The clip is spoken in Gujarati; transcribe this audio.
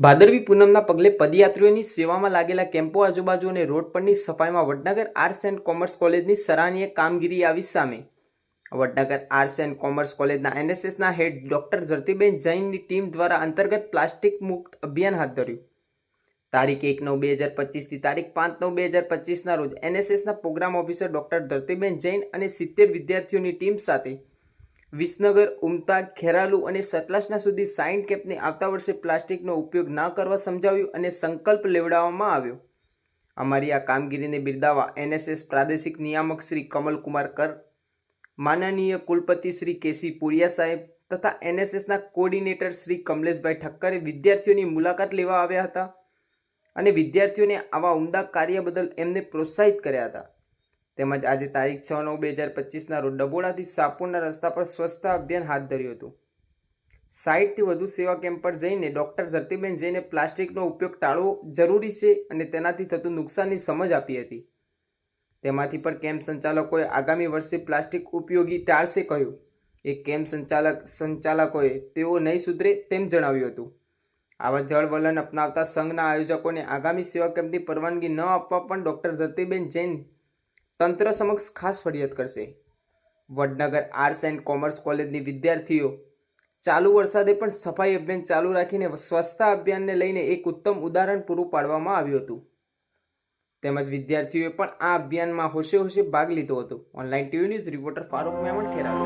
ભાદરવી પૂનમના પગલે પદયાત્રીઓની સેવામાં લાગેલા કેમ્પો આજુબાજુ અને રોડ પરની સફાઈમાં વડનગર આર્ટ્સ એન્ડ કોમર્સ કોલેજની સરાહનીય કામગીરી આવી સામે. વડનગર આર્ટ્સ એન્ડ કોમર્સ કોલેજના એનએસએસના હેડ ડોક્ટર ઝરતીબેન જૈનની ટીમ દ્વારા અંતર્ગત પ્લાસ્ટિક મુક્ત અભિયાન હાથ ધર્યું. તારીખ એક નવ બે હજાર પચીસથી તારીખ પાંચ નવ બે હજાર પચીસના રોજ એનએસએસના programme officer doctor Dhartiben Jain અને સિત્તેર વિદ્યાર્થીઓની ટીમ સાથે વિસનગર, ઉમતા, ખેરાલુ અને સતલાસના સુધી સાઇન કેપને આવતા વર્ષે પ્લાસ્ટિકનો ઉપયોગ ન કરવા સમજાવ્યું અને સંકલ્પ લેવડાવવામાં આવ્યો. અમારી આ કામગીરીને બિરદાવવા એનએસએસ પ્રાદેશિક નિયામક શ્રી કમલકુમાર કર, માનનીય કુલપતિ શ્રી કેસી પુરિયા સાહેબ તથા એનએસએસના કોર્ડિનેટર શ્રી કમલેશભાઈ ઠક્કરે વિદ્યાર્થીઓની મુલાકાત લેવા આવ્યા હતા અને વિદ્યાર્થીઓને આવા ઉમદા કાર્ય બદલ એમને પ્રોત્સાહિત કર્યા હતા. તેમજ આજે તારીખ છ નવ બે હજાર પચીસના રોજ ડબોડાથી સાપુરના રસ્તા પર સ્વચ્છતા અભિયાન હાથ ધર્યું હતું. સાઠથી વધુ સેવા કેમ્પ પર જઈને ડૉક્ટર ધરતીબેન જઈને પ્લાસ્ટિકનો ઉપયોગ ટાળવો જરૂરી છે અને તેનાથી થતું નુકસાનની સમજ આપી હતી. તેમાંથી પણ કેમ્પ સંચાલકોએ આગામી વર્ષે પ્લાસ્ટિક ઉપયોગી ટાળશે કહ્યું. એ કેમ્પ સંચાલક સંચાલકોએ તેઓ નહીં સુધરે તેમ જણાવ્યું હતું. આવા જળવલન અપનાવતા સંઘના આયોજકોને આગામી સેવા કેમ્પની પરવાનગી ન આપવા પણ ડૉક્ટર ધરતીબેન જૈન તંત્ર સમક્ષ ખાસ ફરિયાદ કરશે. વડનગર આર્ટ્સ એન્ડ કોમર્સ કોલેજની વિદ્યાર્થીઓ, ચાલુ વરસાદે પણ સફાઈ અભિયાન ચાલુ રાખીને સ્વચ્છતા અભિયાનને લઈને એક ઉત્તમ ઉદાહરણ પૂરું પાડવામાં આવ્યું હતું. તેમજ વિદ્યાર્થીઓએ પણ આ અભિયાનમાં હોશે હોશે ભાગ લીધો હતો. Online TV news reporter Farooq Memon Kheralu.